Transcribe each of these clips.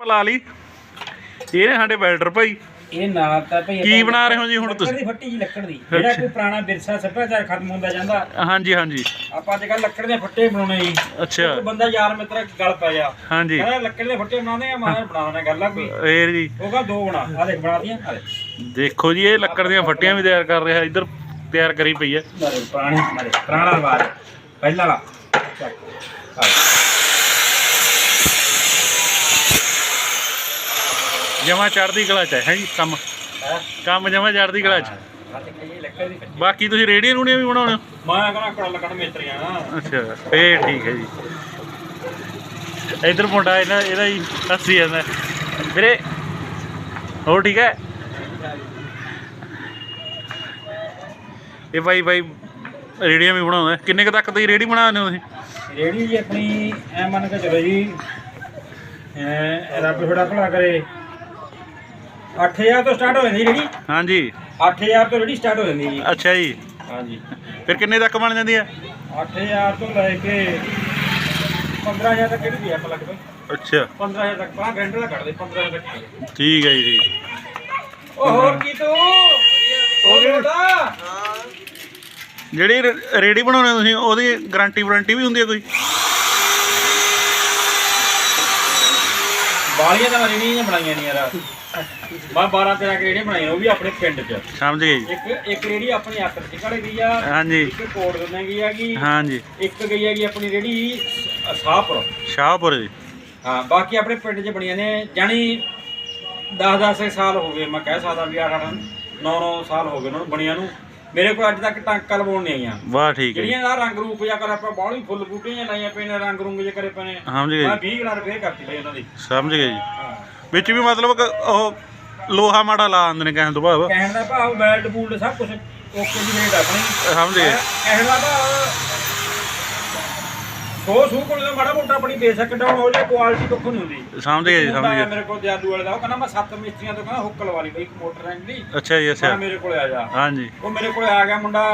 ਲਾ ਲਈ। ਇਹ ਨੇ ਸਾਡੇ ਬੈਲਡਰ ਭਾਈ। ਇਹ ਨਾਲ ਤਾਂ ਭਈ ਕੀ ਬਣਾ ਰਹੇ ਹੋ ਜੀ ਹੁਣ ਲੱਕੜ ਤੁਸੀਂ? ਦੀ ਫੱਟੀ ਜੀ ਲੱਕੜ ਦੀ। ਜਿਹੜਾ ਕੋਈ ਪੁਰਾਣਾ ਵਿਰਸਾ ਸੱਭਿਆਚਾਰ ਖਤਮ ਹੁੰਦਾ ਜਾਂਦਾ। ਹਾਂਜੀ ਹਾਂਜੀ। ਆਪਾਂ ਅੱਜ ਕੱਲ ਲੱਕੜ ਦੇ ਫੱਟੇ ਬਣਾਉਣੇ ਜੀ। ਅੱਛਾ। ਇੱਕ ਬੰਦਾ ਯਾਰ ਮਿੱਤਰ ਗਲ ਪੈ ਗਿਆ ਹਾਂਜੀ। ਕਹਿੰਦਾ ਲੱਕੜ ਦੇ ਫੱਟੇ ਬਣਾਉਂਦੇ ਆ ਮੈਂ ਕਿਹਾ ਬਣਾ ਦੇਣਾ ਗੱਲ ਆ ਕੋਈ। ਫੇਰ ਜੀ। ਉਹ ਕਹਾ ਦੋ ਬਣਾ ਆ ਦੇਖ ਬਣਾ ਦੀਆਂ ਦੇਖ। ਜੀ ਇਹ ਲੱਕੜ ਦੀਆਂ ਫੱਟੀਆਂ ਵੀ ਤਿਆਰ ਕਰ ਰਿਹਾ ਇੱਧਰ ਤਿਆਰ ਕਰੀ ਪਈ ਹੈ। ਮਾਰੇ ਪੁਰਾਣੀ ਮਾਰੇ ਪੁਰਾਣਾ ਰਿਵਾਜ ਪਹਿਲਾ ਵਾਲਾ ਚੱਕ ਆ ਜਮਾ ਚੜਦੀ ਕਲਾ ਚ ਹੈ ਜੀ ਕੰਮ। ਕੰਮ ਜਮਾ ਚੜਦੀ ਕਲਾ ਚ। ਬਾਕੀ ਤੁਸੀਂ ਰੇੜੀਆਂ ਰੂੜੀਆਂ ਵੀ ਬਣਾਉਣੇ ਹੋ? ਮੈਂ ਕਹਿੰਦਾ ਕੋਲ ਲੱਕੜ ਮਿਸਤਰੀਆਂ ਅੱਛਾ ਫੇਰ ਠੀਕ ਹੈ ਜੀ। ਇੱਧਰ ਮੁੰਡਾ ਇਹਨਾਂ ਇਹਦਾ ਹੀ ਹੱਸੀ ਜਾਂਦਾ। ਵੀਰੇ ਹੋਰ ਠੀਕ ਹੈ? ਇਹ ਭਾਈ ਭਾਈ ਰੇੜੀਆਂ ਵੀ ਬਣਾਉਂਦਾ। ਕਿੰਨੇ ਕੁ ਤੱਕ ਦੀ ਰੇੜੀ ਬਣਾਉਂਦੇ ਹੋ ਤੁਸੀਂ? ਰੇੜੀ ਜੀ ਆਪਣੀ ਐ ਮੰਨ ਕੇ ਚਲੋ ਜੀ ਐ ਰੱਬ ਥੋੜਾ ਭਲਾ ਕਰੇ। 8000 ਤੋਂ ਸਟਾਰਟ ਹੋ ਜਾਂਦੀ ਰੇੜੀ ਹਾਂਜੀ। 8000 ਤੋਂ ਰੇੜੀ ਸਟਾਰਟ ਹੋ ਜਾਂਦੀ ਜੀ। ਅੱਛਾ ਜੀ। ਹਾਂਜੀ। ਫਿਰ ਕਿੰਨੇ ਤੱਕ ਬਣ ਜਾਂਦੀ ਹੈ? 8000 ਤੋਂ ਲੈ ਕੇ 15000 ਤੱਕ ਕਿਹੜੀ ਦੀ ਆਪਾਂ ਲਗਭਗ। ਅੱਛਾ। 15000 ਤੱਕ ਪਾ ਘੰਟੇ ਦਾ ਕੱਢ ਦੇ 15000 ਤੱਕ। ਕੱਢ ਦੇ। ਠੀਕ ਹੈ ਜੀ। ਠੀਕ ਉਹ ਹੋਰ ਕੀ ਤੂੰ? ਹੋ ਗਿਆ ਜਿਹੜੀ ਰ- ਰੇੜੀ ਬਣਾਉਣੇ ਤੁਸੀਂ ਉਹਦੀ ਗਾਰੰਟੀ ਵਾਰੰਟੀ ਵੀ ਹੁੰਦੀ ਹੈ ਕੋਈ? ਬਾਲੀਆਂ ਤਾਂ ਰੇੜੀਆਂ ਜਿਹੀਆਂ ਬਣਾਈਆਂ ਨਹੀਂ ਯਾਰ। ਬਾ 12 13 ਰੇੜੀਆਂ ਬਣਾਈਆਂ ਉਹ ਵੀ ਆਪਣੇ ਪਿੰਡ 'ਚ। ਸਮਝ ਗਏ ਜੀ ਇੱਕ ਇੱਕ ਰੇੜੀ ਆਪਣੀ ਹੱਥ 'ਚ ਕੱਢ ਗਈ ਆ ਹਾਂਜੀ। ਇੱਕ ਕੋੜ ਦਿੰਨੇ ਗਈ ਹੈਗੀ ਹਾਂਜੀ। ਇੱਕ ਗਈ ਹੈਗੀ ਆਪਣੀ ਰੇੜੀ ਸਾਹਪੁਰ। ਸ਼ਾਹਪੁਰ ਜੀ। ਹਾਂ ਬਾਕੀ ਆਪਣੇ ਪਿੰਡ 'ਚ ਬਣੀਆਂ ਨੇ ਜਾਣੀ 10-10 ਸਾਲ ਹੋ ਗਏ ਮੈਂ ਕਹਿ ਸਕਦਾ ਵੀ 8-8 9-9 ਸਾਲ ਹੋ ਗਏ ਉਹਨਾਂ ਨੂੰ ਬਣੀਆਂ ਨੂੰ। ਮੇਰੇ ਕੋਲ ਅੱਜ ਤੱਕ ਟਾਂਕਾ ਲਵਾਉਣ ਨਹੀਂ ਆਈਆਂ। ਵਾਹ ਠੀਕ ਹੈ ਜੀ। ਜਿਹੜੀਆਂ ਦਾ ਰੰਗ ਰੂਪ ਜਾਂ ਕਰ ਆਪਾਂ ਬਾਹਲੀ ਫੁੱਲ ਬੂਟੀਆਂ ਲਾਈਆਂ ਪਏ ਨੇ ਰੰਗ ਰੁੰਗ ਜੇ ਕਰੇ ਪਏ ਨੇ। ਸਮਝ ਗਏ ਮੈਂ ਜੀ। 20 ਗਣਾ ਰੁਪਏ ਕਰਤੀ ਬਈ ਉਹਨਾਂ ਦੀ। ਸਮਝ ਗਏ ਜੀ। ਹਾਂ। ਵਿੱਚ ਵੀ ਮਤਲਬ ਕਿ ਉਹ ਲੋਹਾ ਮਾੜਾ ਲਾ ਆਂਦੇ ਨੇ ਕਹਿਣ ਤੋਂ ਭਾਵ। ਕਹਿਣ ਦਾ ਭਾਵ ਬੈਲਟ ਬੂਲਟ ਸਭ ਕੁਝ ਓਕੇ ਦੀ ਰੇਟ ਆਪਣੀ ਸਮਝ। ਗਏ ਕਹਿਣ ਦਾ ਭਾਵ ਸੋ ਸੂ ਕੋਲ ਤਾਂ ਮਾੜਾ ਮੋਟਾ ਆਪਣੀ ਬੇਸ਼ੱਕ ਡਾਊਨ ਹੋ ਜਾਏ ਕੁਆਲਿਟੀ ਦੁੱਖ ਨਹੀਂ ਹੁੰਦੀ। ਸਮਝ ਗਏ ਜੀ ਮੁੰਡਾ ਸਮਝ ਆਇਆ ਗਏ ਮੇਰੇ ਕੋਲ ਜਾਦੂ ਵਾਲੇ ਦਾ ਉਹ ਕਹਿੰਦਾ ਮੈਂ ਸੱਤ ਮਿਸਤਰੀਆਂ ਤੋਂ ਕਹਿੰਦਾ ਹੁੱਕ ਲਵਾ ਲਈ ਬਈ ਇੱਕ ਮੋਟਰ ਰੈਂਕ ਦੀ ਅੱਛਾ ਜੀ ਮੈਂ ਅੱਛਾ ਮੇਰੇ ਕੋਲ ਆ ਜਾ। ਹਾਂਜੀ। ਉਹ ਮੇਰੇ ਕੋਲ ਆ ਗਿਆ ਮੁੰਡਾ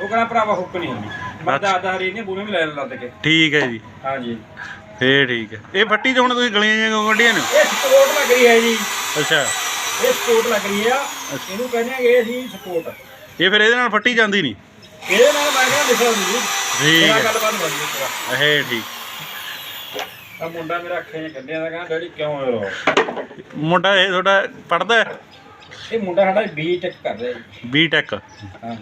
ਉਹ ਕਹਿੰਦਾ ਭਰਾਵਾ ਹੁੱਕ ਨਹੀਂ ਹੁੰਦੀ ਮੈਂ ਦਾਦਾ ਹਰੀ ਨੇ ਬੂਹੇ ਵੀ ਲੈ ਲੱਦ ਕੇ। ਠੀਕ ਹੈ ਜੀ। ਹਾਂਜੀ। ਫੇਰ ਠੀਕ ਹੈ। ਇਹ ਫੱਟੀ ਹੁਣ ਤੁਸੀਂ ਗਲੀਆਂ ਜਿਹੀਆਂ ਕਿਉਂ ਕੱਢੀਆਂ ਨੇ? ਇਹ ਸਪੋਰਟ ਲੱਗ ਰਹੀ ਹੈ ਜੀ। ਅੱਛਾ। ਇਹ ਸਪੋਰਟ ਲੱਗ ਰਹੀ ਆ। ਇਹਨੂੰ ਕਹਿੰਦੇ ਆ ਇਹ ਸੀ ਸਪੋਰਟ ਇਹ ਫਿਰ ਇਹਦੇ ਨਾਲ ਫੱਟੀ ਜਾਂਦੀ ਨਹੀਂ? ਇਹਦੇ ਨਾਲ ਮੈਂ ਕਹਿੰਦਾ ਲਿਖਿਆ ਹੁੰਦੀ ਜੀ। ਠੀਕ ਹੈ। ਗੱਲਬਾਤ ਬਣੀ ਹੈ ਇਹ ਠੀਕ। ਆ ਮੁੰਡਾ ਮੇਰਾ ਅੱਖਾਂ 'ਚ ਕੱਢਿਆ ਦਾ ਕਹਿੰਦਾ ਡੈਡੀ ਕਿਉਂ ਰੋ ਮੁੰਡਾ ਇਹ ਤੁਹਾਡਾ ਪੜਦਾ ਇਹ ਮੁੰਡਾ ਸਾਡਾ ਬੀ ਟੈਕ ਕਰ ਰਿਹਾ ਜੀ। ਬੀ ਟੈਕ ਹਾਂ।